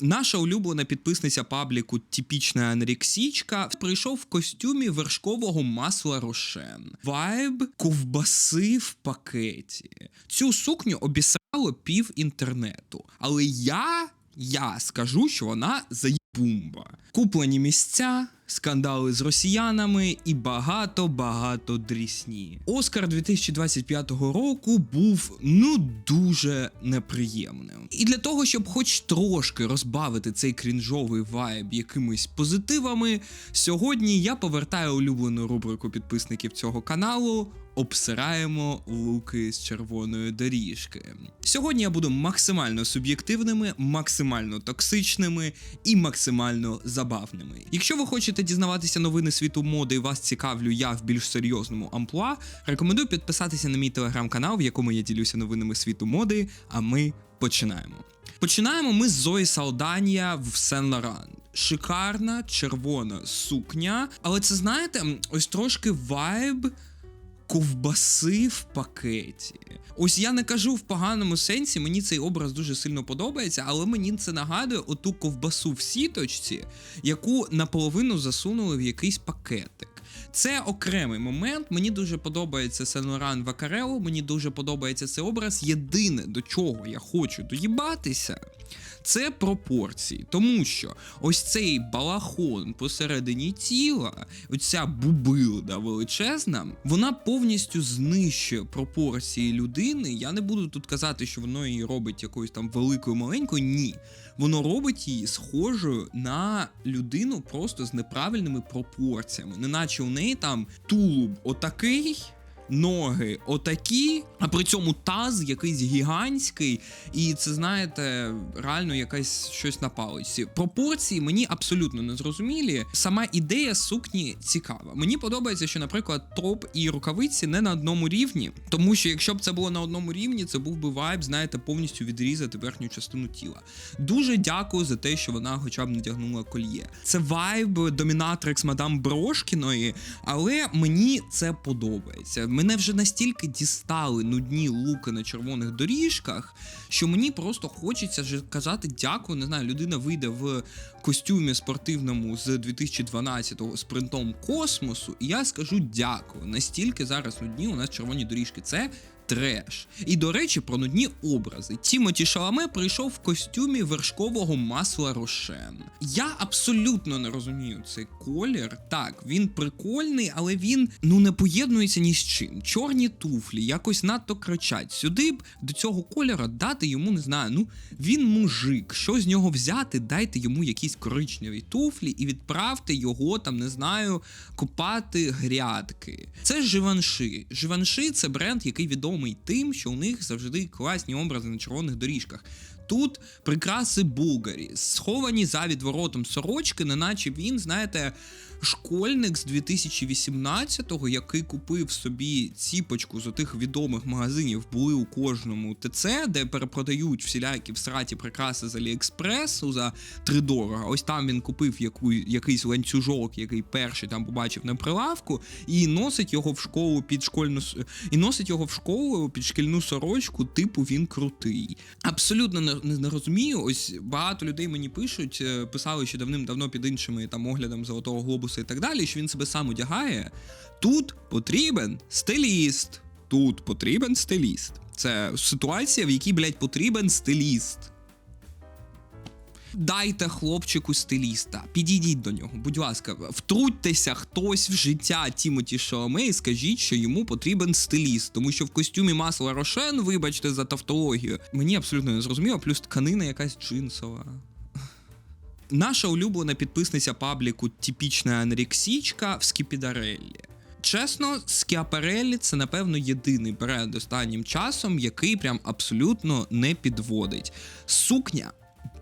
Наша улюблена підписниця пабліку Типічна анріксічка, прийшов в костюмі вершкового масла Рошен. Вайб ковбаси в пакеті. Цю сукню обісрало пів інтернету. Але я, я скажу, що вона заєбумба. Куплені місця, скандали з росіянами і багато-багато дрісні. Оскар 2025 року був ну дуже неприємним. І для того, щоб хоч трошки розбавити цей крінжовий вайб якимись позитивами, сьогодні я повертаю улюблену рубрику підписників цього каналу. Обсираємо луки з червоної доріжки. Сьогодні я буду максимально суб'єктивними, максимально токсичними і максимально забавними. Якщо ви хочете дізнаватися новини світу моди і вас цікавлю я в більш серйозному амплуа, рекомендую підписатися на мій телеграм-канал, в якому я ділюся новинами світу моди. А ми починаємо. Починаємо ми з Зої Салданія в Сен Лоран. Шикарна червона сукня, але це знаєте, ось трошки вайб ковбаси в пакеті. Ось я не кажу в поганому сенсі, мені цей образ дуже сильно подобається, але мені це нагадує оту ковбасу в сіточці, яку наполовину засунули в якийсь пакетик. Це окремий момент. Мені дуже подобається Сен-Лоран Вакарело, мені дуже подобається цей образ. Єдине до чого я хочу доїбатися, це пропорції. Тому що ось цей балахон посередині тіла, оця бубилда величезна, вона повністю знищує пропорції людини. Я не буду тут казати, що воно її робить якоюсь там великою маленькою. Ні. Воно робить її схожою на людину просто з неправильними пропорціями. Неначе у неї там тулуб отакий. Ноги отакі, а при цьому таз якийсь гігантський, і це знаєте, реально якась щось на палиці. Пропорції мені абсолютно не зрозумілі. Сама ідея сукні цікава. Мені подобається, що, наприклад, топ і рукавиці не на одному рівні, тому що якщо б це було на одному рівні, це був би вайб, знаєте, повністю відрізати верхню частину тіла. Дуже дякую за те, що вона хоча б надягнула кольє. Це вайб домінатрикс мадам Брошкіної, але мені це подобається. Мене вже настільки дістали нудні луки на червоних доріжках, що мені просто хочеться вже казати дякую. Не знаю, людина вийде в костюмі спортивному з 2012-го з принтом космосу, і я скажу дякую. Настільки зараз нудні у нас червоні доріжки. Це треш. І до речі, про нудні образи. Тімоті Шаламе прийшов в костюмі вершкового масла Рошен. Я абсолютно не розумію цей колір. Так, він прикольний, але він ну не поєднується ні з чим. Чорні туфлі якось надто кричать. Сюди б до цього кольора дати йому не знаю. Ну він мужик. Що з нього взяти? Дайте йому якісь коричневі туфлі і відправте його там, не знаю, копати грядки. Це Живанши. Живанши це бренд, який відомий тим, що у них завжди класні образи на червоних доріжках. Тут прикраси Булгарі, сховані за відворотом сорочки, неначе він, знаєте, школьник з 2018-го, який купив собі ціпочку з отих відомих магазинів, були у кожному ТЦ, де перепродають всілякі всраті прикраси з Аліекспресу за 3 дорога. Ось там він купив яку, якийсь ланцюжок, який перший там побачив на прилавку, і носить його в школу під школьну і носить його в школу під шкільну сорочку, типу він крутий. Абсолютно не, не, розумію. Ось багато людей мені пишуть, е, писали ще давним-давно під іншими там оглядом золотого глобуса і так далі, що він себе сам одягає. Тут потрібен стиліст. Тут потрібен стиліст. Це ситуація, в якій, блядь, потрібен стиліст. Дайте хлопчику стиліста, підійдіть до нього, будь ласка, втрутьтеся хтось в життя Тімоті Шаламе і скажіть, що йому потрібен стиліст, тому що в костюмі масла Рошен, вибачте за тавтологію, мені абсолютно не зрозуміло, плюс тканина якась джинсова. Наша улюблена підписниця пабліку Типічна анріксічка в Скіпідареллі. Чесно, Скіапереллі це напевно єдиний бренд останнім часом, який прям абсолютно не підводить. Сукня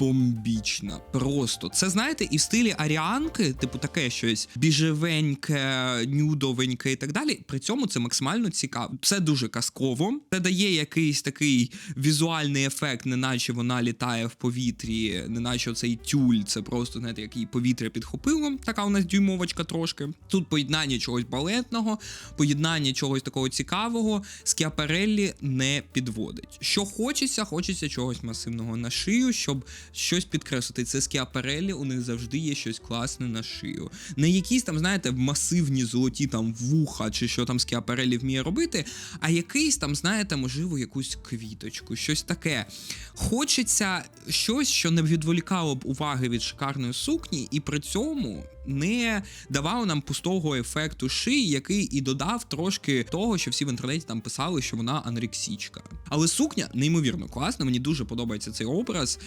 бомбічна. Просто це знаєте, і в стилі аріанки, типу таке щось біжевеньке, нюдовеньке і так далі. При цьому це максимально цікаво. Це дуже казково. Це дає якийсь такий візуальний ефект, неначе вона літає в повітрі, неначе цей тюль. Це просто знаєте, як її повітря підхопило. Така у нас дюймовочка трошки. Тут поєднання чогось балетного, поєднання чогось такого цікавого. Скіапереллі не підводить. Що хочеться, хочеться чогось масивного на шию, щоб щось підкреслити. Це скіаперелі, у них завжди є щось класне на шию. Не якісь там, знаєте, масивні золоті там вуха, чи що там скіаперелі вміє робити, а якийсь там, знаєте, можливо, якусь квіточку, щось таке. Хочеться щось, що не відволікало б уваги від шикарної сукні, і при цьому не давав нам пустого ефекту шиї, який і додав трошки того, що всі в інтернеті там писали, що вона анорексічка. Але сукня неймовірно класна. Мені дуже подобається цей образ,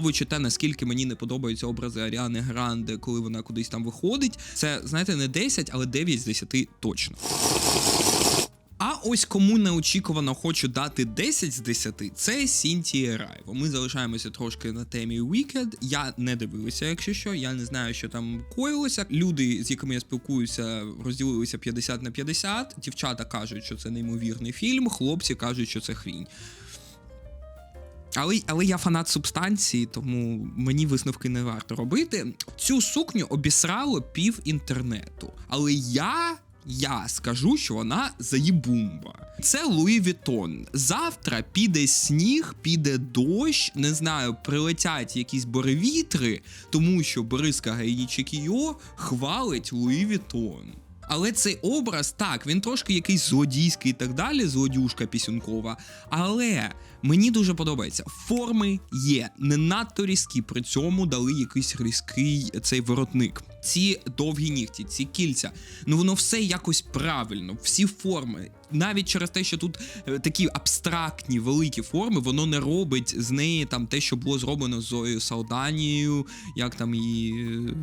враховуючи те, наскільки мені не подобаються образи Аріани Гранде, коли вона кудись там виходить. Це знаєте, не 10, але 9 з 10 точно. А ось кому неочікувано хочу дати 10 з 10, це Сінтія Райво. Ми залишаємося трошки на темі Wicked. Я не дивився, якщо що, я не знаю, що там коїлося. Люди, з якими я спілкуюся, розділилися 50 на 50. Дівчата кажуть, що це неймовірний фільм, хлопці кажуть, що це хрінь. Але але я фанат субстанції, тому мені висновки не варто робити. Цю сукню обісрало пів інтернету. Але я я скажу, що вона заїбумба. Це Луї Вітон. Завтра піде сніг, піде дощ, не знаю, прилетять якісь буревітри, тому що Бориска Гайнічекіо хвалить Луї Вітон. Але цей образ так, він трошки якийсь злодійський і так далі, злодюшка пісюнкова. Але мені дуже подобається. Форми є не надто різкі, при цьому дали якийсь різкий цей воротник. Ці довгі нігті, ці кільця, ну воно все якось правильно, всі форми. Навіть через те, що тут е, такі абстрактні великі форми, воно не робить з неї там те, що було зроблено з Зоєю Салданією, як там її. Е,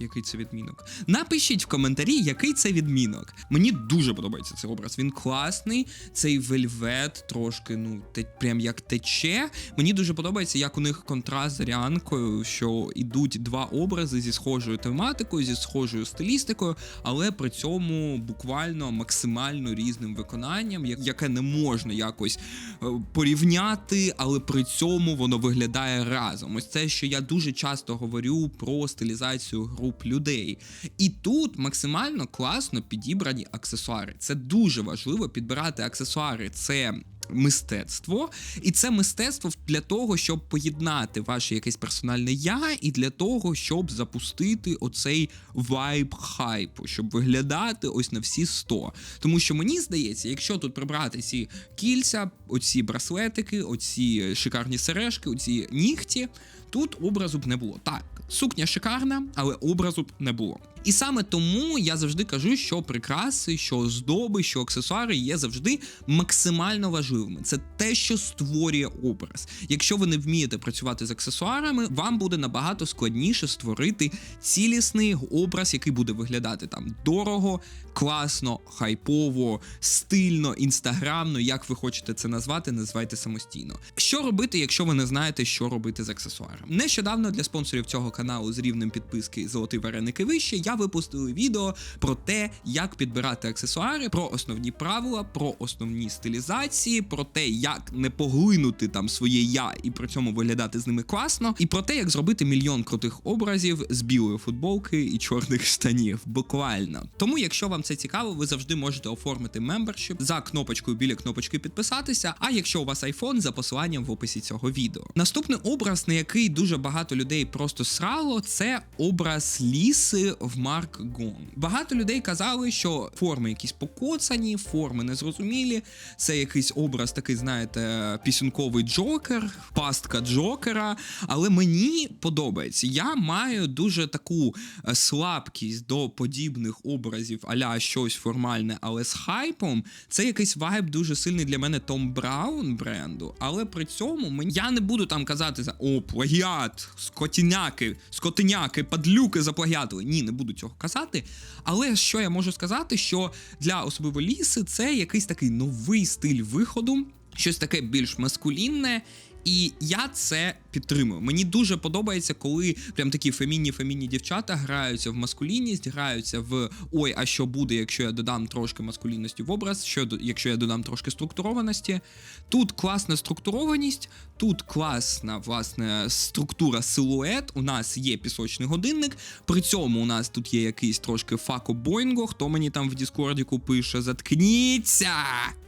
який це відмінок. Напишіть в коментарі, який це відмінок. Мені дуже подобається цей образ. Він класний, цей вельвет трошки, ну, те, прям як тече. Мені дуже подобається, як у них контраст з Рянкою, що ідуть два образи зі схожою тематикою, зі схожою стилістикою, але при цьому буквально максимально різним виконанням, яке не можна якось е, порівняти, але при цьому воно виглядає разом. Ось це, що я дуже часто говорю про стилізацію груп людей. І тут максимально класно підібрані аксесуари. Це дуже важливо підбирати аксесуари. Це мистецтво, і це мистецтво для того, щоб поєднати ваше якесь персональне я, і для того, щоб запустити оцей вайб хайпу, щоб виглядати ось на всі 100. Тому що мені здається, якщо тут прибрати ці кільця, оці браслетики, оці шикарні сережки, оці нігті, тут образу б не було. Так, сукня шикарна, але образу б не було. І саме тому я завжди кажу, що прикраси, що оздоби, що аксесуари є завжди максимально важливими. Це те, що створює образ. Якщо ви не вмієте працювати з аксесуарами, вам буде набагато складніше створити цілісний образ, який буде виглядати там дорого, класно, хайпово, стильно, інстаграмно, як ви хочете це назвати, називайте самостійно. Що робити, якщо ви не знаєте, що робити з аксесуаром? Нещодавно для спонсорів цього каналу з рівнем підписки Золотий вареник і вище я випустили відео про те, як підбирати аксесуари, про основні правила, про основні стилізації, про те, як не поглинути там своє я і при цьому виглядати з ними класно, і про те, як зробити мільйон крутих образів з білої футболки і чорних штанів. Буквально. Тому, якщо вам це цікаво, ви завжди можете оформити мембершіп за кнопочкою біля кнопочки підписатися. А якщо у вас iPhone, за посиланням в описі цього відео. Наступний образ, на який дуже багато людей просто срало, це образ ліси в Марк Гон. Багато людей казали, що форми якісь покоцані, форми незрозумілі. Це якийсь образ, такий, знаєте, пісюнковий джокер, пастка джокера. Але мені подобається. Я маю дуже таку е, слабкість до подібних образів, аля щось формальне, але з хайпом. Це якийсь вайб дуже сильний для мене Том Браун бренду. Але при цьому я не буду там казати за о, плагіат, скотіняки, скотиняки, падлюки заплагіатили. Ні, не буду цього казати. Але що я можу сказати, що для особливо ліси це якийсь такий новий стиль виходу, щось таке більш маскулінне. І я це підтримую. Мені дуже подобається, коли прям такі фемінні фемінні дівчата граються в маскулінність, граються в ой, а що буде, якщо я додам трошки маскулінності в образ, що якщо я додам трошки структурованості. Тут класна структурованість, Тут класна власне структура силует. У нас є пісочний годинник. При цьому у нас тут є якийсь трошки фако-бойнго. Хто мені там в Діскордіку пише: Заткніться!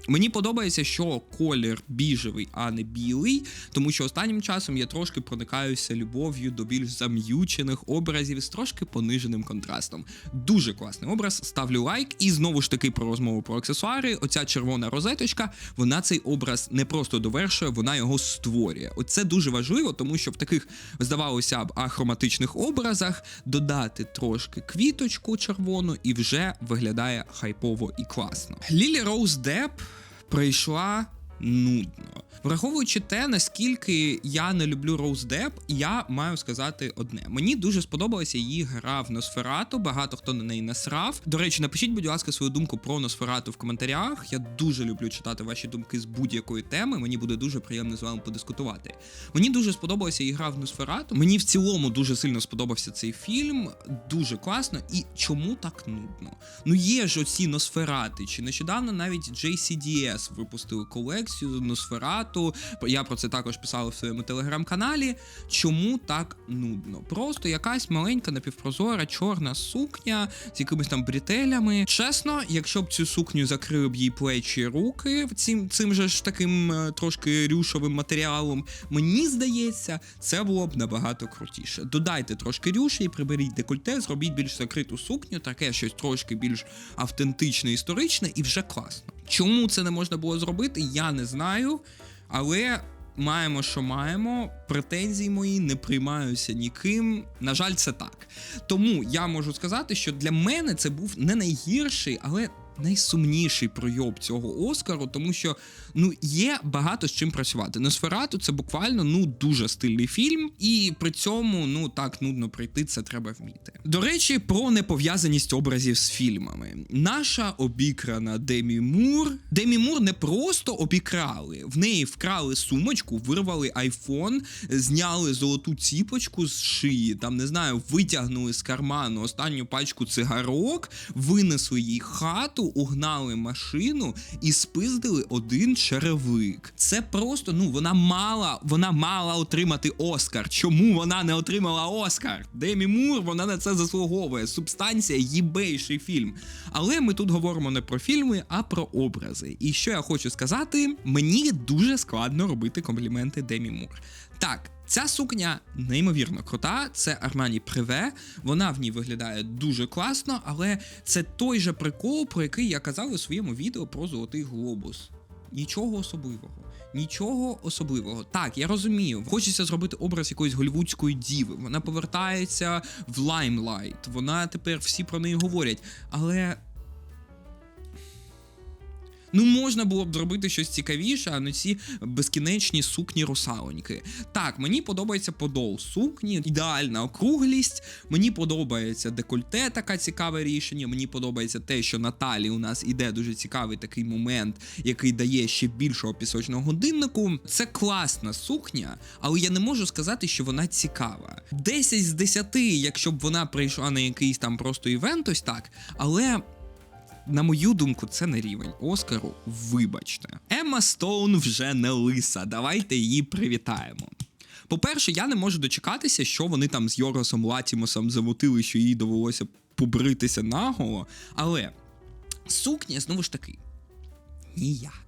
Мені подобається, що колір біжевий, а не білий, тому що останнім часом я трошки проникаюся любов'ю до більш зам'ючених образів з трошки пониженим контрастом. Дуже класний образ. Ставлю лайк. І знову ж таки про розмову про аксесуари. Оця червона розеточка, вона цей образ не просто довершує, вона його створює. Оце дуже важливо, тому що в таких, здавалося б, ахроматичних образах додати трошки квіточку червону і вже виглядає хайпово і класно. Лілі Роуз Деп прийшла нудно. Враховуючи те, наскільки я не люблю Роуз Деп, я маю сказати одне: мені дуже сподобалася її гра в Носферату. Багато хто на неї насрав. До речі, напишіть, будь ласка, свою думку про Носферату в коментарях. Я дуже люблю читати ваші думки з будь-якої теми. Мені буде дуже приємно з вами подискутувати. Мені дуже сподобалася її гра в Носферату. Мені в цілому дуже сильно сподобався цей фільм. Дуже класно. І чому так нудно? Ну є ж оці Носферати. Чи нещодавно навіть JCDS випустили колекцію Носферату. Я про це також писав в своєму телеграм-каналі. Чому так нудно? Просто якась маленька напівпрозора чорна сукня з якимись там бретелями. Чесно, якщо б цю сукню закрили б їй плечі і руки цим, цим же ж таким е, трошки рюшовим матеріалом, мені здається, це було б набагато крутіше. Додайте трошки рюші і приберіть декольте, зробіть більш закриту сукню, таке щось трошки більш автентичне, історичне, і вже класно. Чому це не можна було зробити, я не знаю. Але маємо, що маємо. Претензії мої не приймаються ніким. На жаль, це так. Тому я можу сказати, що для мене це був не найгірший, але найсумніший пройоб цього Оскару, тому що ну є багато з чим працювати. Носферату це буквально ну дуже стильний фільм, і при цьому ну так нудно прийти, це треба вміти. До речі, про непов'язаність образів з фільмами. Наша обікрана Демі Мур. Демі Мур не просто обікрали, в неї вкрали сумочку, вирвали айфон, зняли золоту ціпочку з шиї, там не знаю, витягнули з карману останню пачку цигарок, винесли їй хату, угнали машину і спиздили один черевик. Це просто ну вона мала, вона мала отримати Оскар. Чому вона не отримала Оскар? Демі Мур, вона на це заслуговує. Субстанція їбейший фільм. Але ми тут говоримо не про фільми, а про образи. І що я хочу сказати, мені дуже складно робити компліменти Демі Мур. Так. Ця сукня неймовірно крута, це Armani Privé, Вона в ній виглядає дуже класно, але це той же прикол, про який я казав у своєму відео про золотий глобус. Нічого особливого. Нічого особливого. Так, я розумію. Хочеться зробити образ якоїсь голівудської діви. Вона повертається в лаймлайт. Вона тепер всі про неї говорять. Але Ну, можна було б зробити щось цікавіше, а не ці безкінечні сукні русалоньки. Так, мені подобається подол сукні, ідеальна округлість. Мені подобається декольте, таке цікаве рішення. Мені подобається те, що на талі у нас іде дуже цікавий такий момент, який дає ще більшого пісочного годиннику. Це класна сукня, але я не можу сказати, що вона цікава. 10 з 10, якщо б вона прийшла на якийсь там просто івент, ось так. Але на мою думку, це не рівень Оскару. Вибачте, Емма Стоун вже не лиса. Давайте її привітаємо. По-перше, я не можу дочекатися, що вони там з Йоросом Латімосом замутили, що їй довелося побритися наголо. Але сукня знову ж таки ніяк.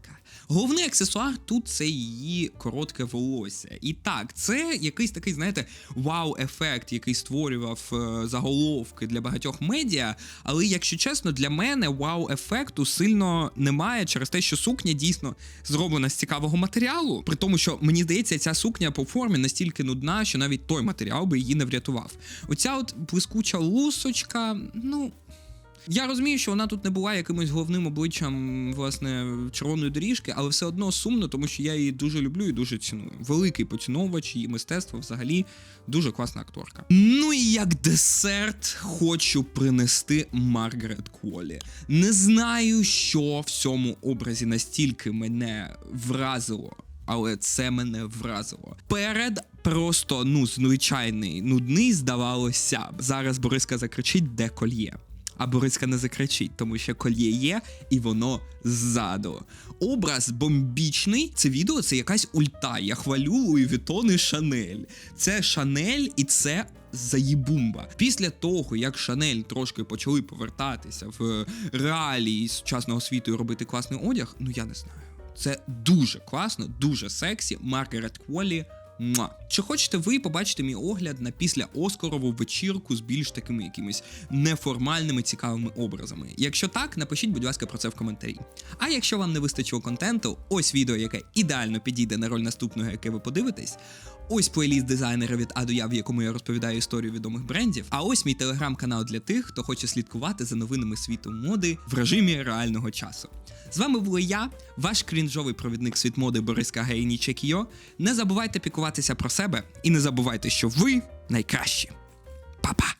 Головний аксесуар тут це її коротке волосся. І так, це якийсь такий, знаєте, вау-ефект, який створював е, заголовки для багатьох медіа. Але, якщо чесно, для мене вау-ефекту сильно немає через те, що сукня дійсно зроблена з цікавого матеріалу. При тому, що мені здається, ця сукня по формі настільки нудна, що навіть той матеріал би її не врятував. Оця от блискуча лусочка, ну. Я розумію, що вона тут не була якимось головним обличчям власне червоної доріжки, але все одно сумно, тому що я її дуже люблю і дуже ціную. Великий поціновувач її мистецтва взагалі дуже класна акторка. Ну і як десерт хочу принести Маргарет Кволі. Не знаю, що в цьому образі настільки мене вразило. Але це мене вразило. Перед просто ну звичайний нудний, здавалося. Зараз Бориска закричить, де кольє. А Бориска не закричить, тому що кольє є, і воно ззаду. Образ бомбічний. Це відео це якась ульта. Я хвалю Луї Вітон Шанель. Це Шанель і це. Заїбумба. Після того, як Шанель трошки почали повертатися в реалії сучасного світу і робити класний одяг, ну я не знаю. Це дуже класно, дуже сексі. Маргарет Кволі. Муа. Чи хочете ви побачити мій огляд на після Оскарову вечірку з більш такими якимись неформальними цікавими образами? Якщо так, напишіть, будь ласка, про це в коментарі. А якщо вам не вистачило контенту, ось відео, яке ідеально підійде на роль наступного, яке ви подивитесь. Ось плейліст дизайнера від А до Я, в якому я розповідаю історію відомих брендів. А ось мій телеграм-канал для тих, хто хоче слідкувати за новинами світу моди в режимі реального часу. З вами була я, ваш крінжовий провідник світ моди Бориска Гейні Чекіо. Не забувайте пікуватися про себе і не забувайте, що ви найкращі. Па-па!